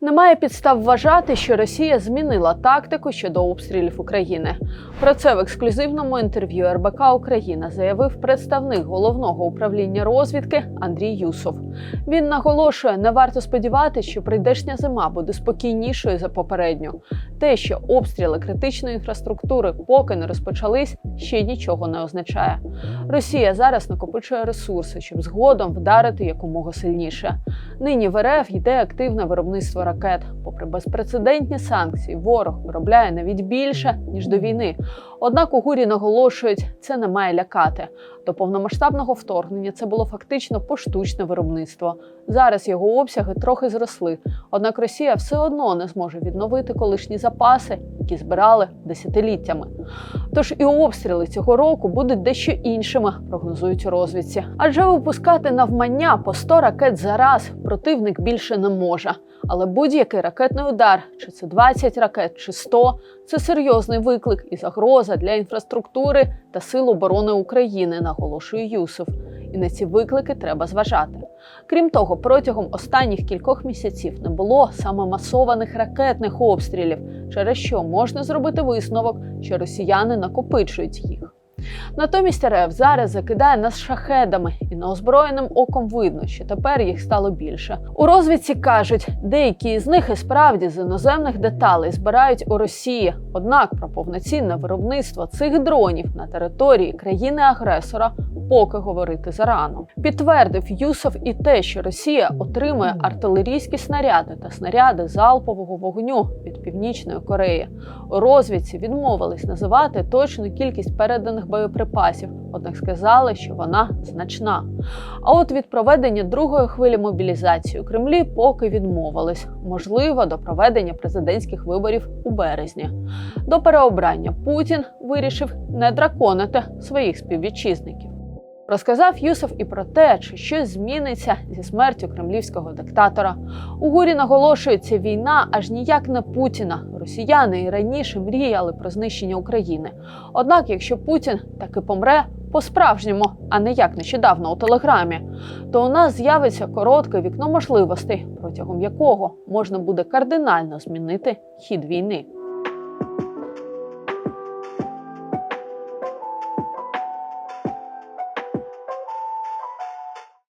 Немає підстав вважати, що Росія змінила тактику щодо обстрілів України. Про це в ексклюзивному інтерв'ю РБК Україна заявив представник головного управління розвідки Андрій Юсов. Він наголошує, не варто сподіватися, що прийдешня зима буде спокійнішою за попередню. Те, що обстріли критичної інфраструктури поки не розпочались, ще нічого не означає. Росія зараз накопичує ресурси, щоб згодом вдарити якомога сильніше. Нині в РФ йде активне виробництво ракет. Попри безпрецедентні санкції, ворог виробляє навіть більше ніж до війни. Однак у гурі наголошують, це не має лякати. До повномасштабного вторгнення це було фактично поштучне виробництво. Зараз його обсяги трохи зросли. Однак Росія все одно не зможе відновити колишні запаси, які збирали десятиліттями. Тож і обстріли цього року будуть дещо іншими, прогнозують у розвідці. Адже випускати навмання по 100 ракет за раз противник більше не може. Але будь-який ракетний удар, чи це 20 ракет, чи 100 – це серйозний виклик і загроза для інфраструктури та сил оборони України, наголошує Юсов. І на ці виклики треба зважати. Крім того, протягом останніх кількох місяців не було саме масованих ракетних обстрілів, через що можна зробити висновок, що росіяни накопичують їх. Натомість РФ зараз закидає нас шахедами, і неозброєним оком видно, що тепер їх стало більше. У розвідці кажуть, деякі з них і справді з іноземних деталей збирають у Росії. Однак про повноцінне виробництво цих дронів на території країни-агресора поки говорити зарано. Підтвердив Юсов і те, що Росія отримує артилерійські снаряди та снаряди залпового вогню від Північної Кореї. У розвідці відмовились називати точну кількість переданих боєприпасів, однак сказали, що вона значна. А от від проведення другої хвилі мобілізації у Кремлі поки відмовились, можливо, до проведення президентських виборів у березні. До переобрання Путін вирішив не драконити своїх співвітчизників. Розказав Юсов і про те, чи щось зміниться зі смертю кремлівського диктатора. У гурі наголошується війна аж ніяк не Путіна. Росіяни і раніше мріяли про знищення України. Однак, якщо Путін таки помре по-справжньому, а не як нещодавно у телеграмі, то у нас з'явиться коротке вікно можливостей, протягом якого можна буде кардинально змінити хід війни.